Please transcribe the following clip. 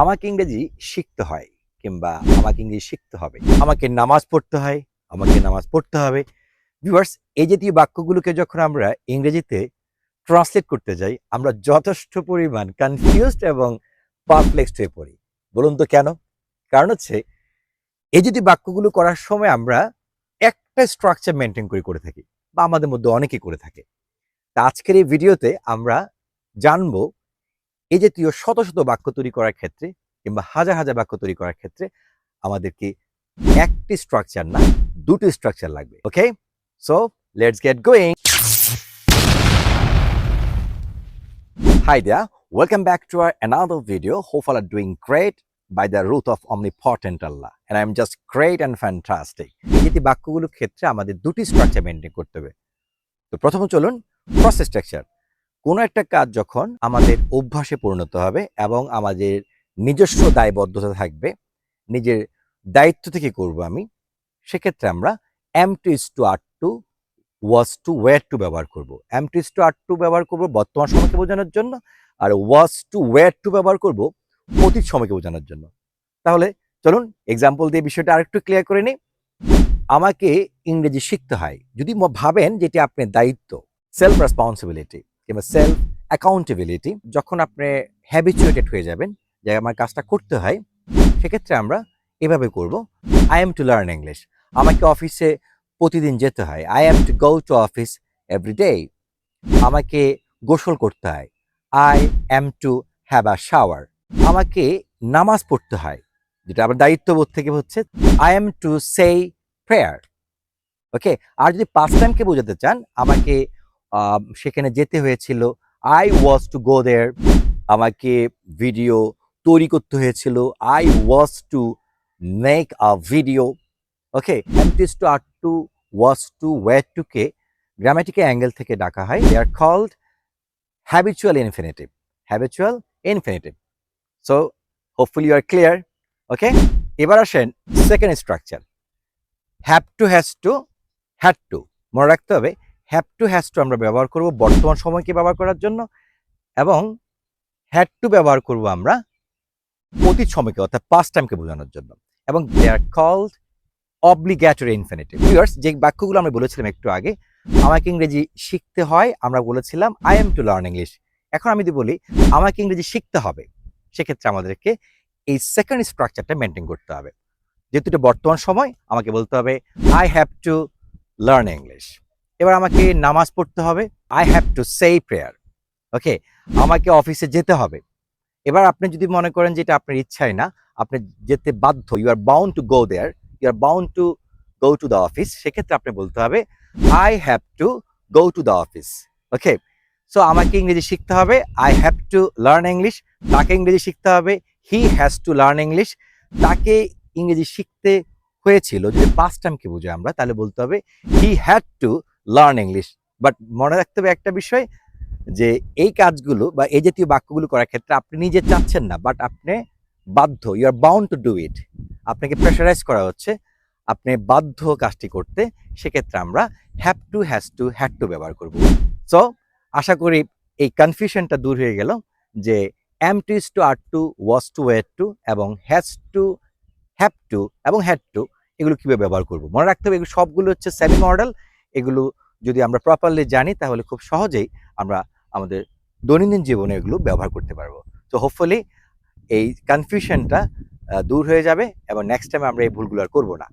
আমাকে ইংরেজি শিখতে হয় কিংবা আমাকে ইংরেজি শিখতে হবে। আমাকে নামাজ পড়তে হয়, আমাকে নামাজ পড়তে হবে। ভিউয়ার্স এই জাতীয় বাক্যগুলোকে যখন আমরা ইংরেজিতে ট্রান্সলেট করতে যাই, আমরা যথেষ্ট পরিমাণ কনফিউজড এবং পারপ্লেক্সড হয়ে পড়ি। বলুন তো কেন? কারণ হচ্ছে, এই যদি বাক্যগুলো করার সময় আমরা একটা স্ট্রাকচার মেনটেন করে করে থাকি বা আমাদের মধ্যে অনেকে করে থাকে। তা আজকের এই ভিডিওতে আমরা জানব এই জাতীয় শত শত বাক্য তৈরি করার ক্ষেত্রে কিংবা হাজার হাজার বাক্য তৈরি করার ক্ষেত্রে আমাদেরকে একটি স্ট্রাকচার না দুটি স্ট্রাকচার লাগবে okay so let's get going Hi there, welcome back to our another video. Hope all are doing great by the root of omnipotent Allah. And I'm just great and fantastic. এই যে বাক্যগুলোর ক্ষেত্রে আমাদের দুটি structure maintain করতে হবে তো প্রথম চলুন প্রসেস স্ট্রাকচার কোনো একটা কাজ যখন আমাদের অভ্যাসে পরিণত হবে এবং আমাদের নিজস্ব দায়বদ্ধতা থাকবে, নিজের দায়িত্ব থেকে করব আমি, সেক্ষেত্রে আমরা am to is to are to was to were to ব্যবহার করব। Am to is to are to ব্যবহার করব বর্তমান সময়কে বোঝানোর জন্য আর ওয়াজ টু ওয়ার টু ব্যবহার করব অতীত সময়কে বোঝানোর জন্য। তাহলে চলুন এক্সাম্পল দিয়ে বিষয়টা আরেকটু ক্লিয়ার করে নিই। আমাকে ইংরেজি শিখতে হয়। যদি ভাবেন যেটি আপনার দায়িত্ব সেলফ রেসপন্সিবিলিটি কিংবা সেলফ অ্যাকাউন্টেবিলিটি যখন আপনি হ্যাবিচুয়েটেড হয়ে যাবেন যে আমার কাজটা করতে হয়, সেক্ষেত্রে আমরা এভাবে করব I am to learn English আমাকে অফিসে প্রতিদিন যেতে হয়। I am to go to office every day আমাকে গোসল করতে হয়। I am to have a shower আমাকে নামাজ পড়তে হয়, যেটা আবার দায়িত্ববোধ থেকে হচ্ছে I am to say prayer okay আর যদি পাঁচ টাইমকে বোঝাতে চান, আমাকে সেখানে যেতে হয়েছিল। আই ওয়াজ টু গো দেয়ার আমাকে ভিডিও তৈরি করতে হয়েছিল। I was to make a video okay to are to was to were to K grammatical angle থেকে ডাকা হয়। They are called habitual infinitive habitual infinitive so hopefully you are clear okay এবার আসেন second structure have to has to had to মনে রাখতে হবে। Have to has two আমরা ব্যবহার করব বর্তমান সময়কে ব্যবহার করার জন্য এবং হ্যাড টু ব্যবহার করব আমরা অতীত সময়কে, অর্থাৎ পাস্ট টাইমকে বোঝানোর জন্য। এবং they are called obligatory infinitive viewers যে বাক্যগুলো আমরা বলেছিলাম একটু আগে, আমাকে ইংরেজি শিখতে হয়, আমরা বলেছিলাম I am to learn English এখন আমি যদি বলি, আমাকে ইংরেজি শিখতে হবে, সেক্ষেত্রে আমাদেরকে এই সেকেন্ড স্ট্রাকচারটা মেনটেন করতে হবে। যেহেতু বর্তমান সময়, আমাকে বলতে হবে I have to learn English এবার আমাকে নামাজ পড়তে হবে। I have to say prayer okay আমাকে অফিসে যেতে হবে। এবার আপনি যদি মনে করেন যে এটা আপনার ইচ্ছাই না, আপনি যেতে বাধ্য you are bound to go there you are bound to go to the office সেক্ষেত্রে আপনি বলতে হবে I have to go to the office okay so আমাকে ইংরেজি শিখতে হবে I have to learn English তাকে ইংরেজি শিখতে হবে he has to learn English তাকে ইংরেজি শিখতে হয়েছিল, যদি পাঁচ টাইমকে বুঝে আমরা, তাহলে বলতে হবে he had to learn English but মনে রাখতে হবে একটা বিষয় যে এই কাজগুলো বা এই জাতীয় বাক্যগুলো করার ক্ষেত্রে আপনি নিজে চাচ্ছেন না বাট আপনি বাধ্য you are bound to do it আপনাকে প্রেশারাইজ করা হচ্ছে, আপনি বাধ্য কাজটি করতে, সেক্ষেত্রে আমরা have to has to had to ব্যবহার করব। সো আশা করি এই কনফিউশনটা দূর হয়ে গেল যে am to is to are to was to were to এবং হ্যাজ টু হ্যাভ টু এবং হ্যাড টু এগুলো কীভাবে ব্যবহার করব? মনে রাখতে হবে এগুলো সবগুলো হচ্ছে সেমি মডেল এগুলো যদি আমরা প্রপারলি জানি, তাহলে খুব সহজেই আমরা আমাদের দৈনন্দিন জীবনে এগুলো ব্যবহার করতে পারব। তো হোপফুলি এই কনফিউশনটা দূর হয়ে যাবে এবং নেক্সট টাইম আমরা এই ভুলগুলো আর করব না।